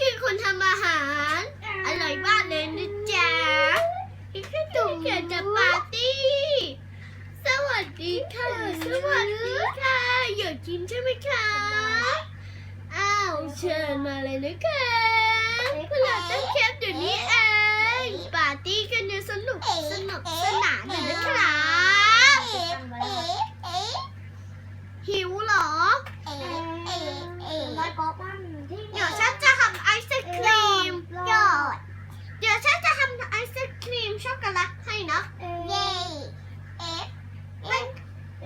คือคนทำอาหาร อร่อยมากเลยนะจ๊ะอีกแค่ตุ่มเขียนจะปาร์ตี้ สวัสดีค่ะ สวัสดีค่ะอยากกินใช่ไหมคะอ้าวเชิญมาเลยนะคะพวกเราต้องแคปเดี๋ยวนี้เองปาร์ตี้กันเนี่ยสนุกสนุกสนานเลยนะครับ หิวเหรอ ร้อยกอกมันที่ เดี๋ยวฉันจะทำไอศครีม ยอด เดี๋ยวฉันจะทำไอศครีมช็อกโกแลตให้นะ เย้เอฟ มัน เอ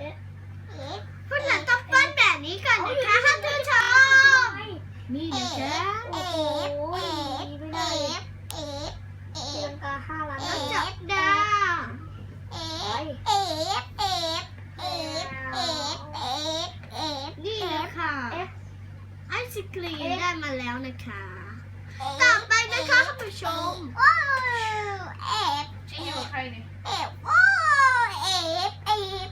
ฟ พวกเราต้องปั้นแบบนี้ก่อนนะคะท่านผู้ชมนี่นะจ๊ะ โอ้โหดีไปเลยเตียงกาห้าล้าน แล้ว เอ จับ ฟ ดาว เอฟ เอฟเอฟเอฟเอฟเอฟเอฟนี่นะคะเอฟไอศครีมได้มาแล้วนะคะ ต่อไปนะคะท่านผู้ชมโอ้เอฟที่อยู่กับใครเนี่ยเอฟโอ้เอฟเอฟ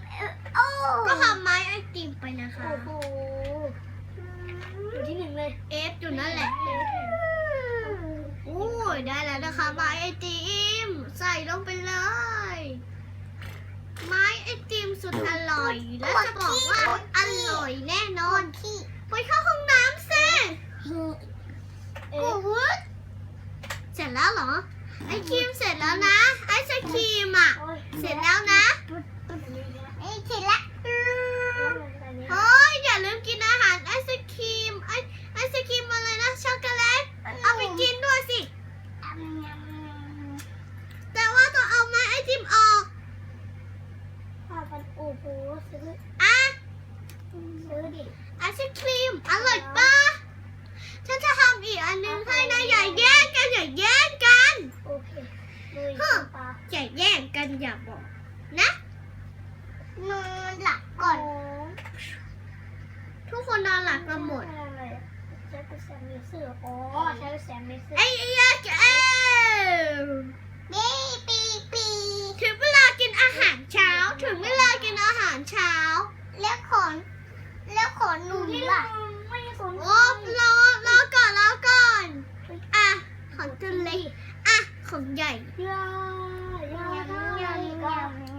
โอ้ก็ทำไม้ไอติมไปนะคะโอ้โหอยู่ที่หนึ่งเลยเอฟอยู่นั่นแหละโอ้ยได้แล้วนะคะไม้ไอติมใส่ลงไปเลยไม้ไอติม สุดอร่อย และจะบอกว่าอร่อยแน่นอนขี้ไปเข้าห้องน้ำสิเอกูฟดเสร็จแล้วเหรอ ไอครีมเสร็จแล้วนะ ไอศครีมอะ เสร็จแล้วนะ เอ้ยเสร็จละ เฮ้ยอย่าลืมกินอาหารไอศครีม ไอไอศครีมอะไรนะ ช็อกโกแลต เอาไปกินด้วยสิ แต่ว่าต้องเอาไม้ไอติมออก พ่อพัน โอ้โหซื้ออะซื้อดิไอศครีมอร่อยปะฉันจะทำอีกอันหนึงให้นะอย่าแย่งกันอย่าแย่งกันโอเคเลยฮึปลาอย่าแย่งกันอย่าบอกนะนอนหลับก่อน ทุกคนนอนหลับกันหมดใช้เป็นแซมมิเซอร์อ๋อใช้เป็นแซมมิเซอร์ไอ้ยาแก ของใหญ่ย่าย่าย่าย่า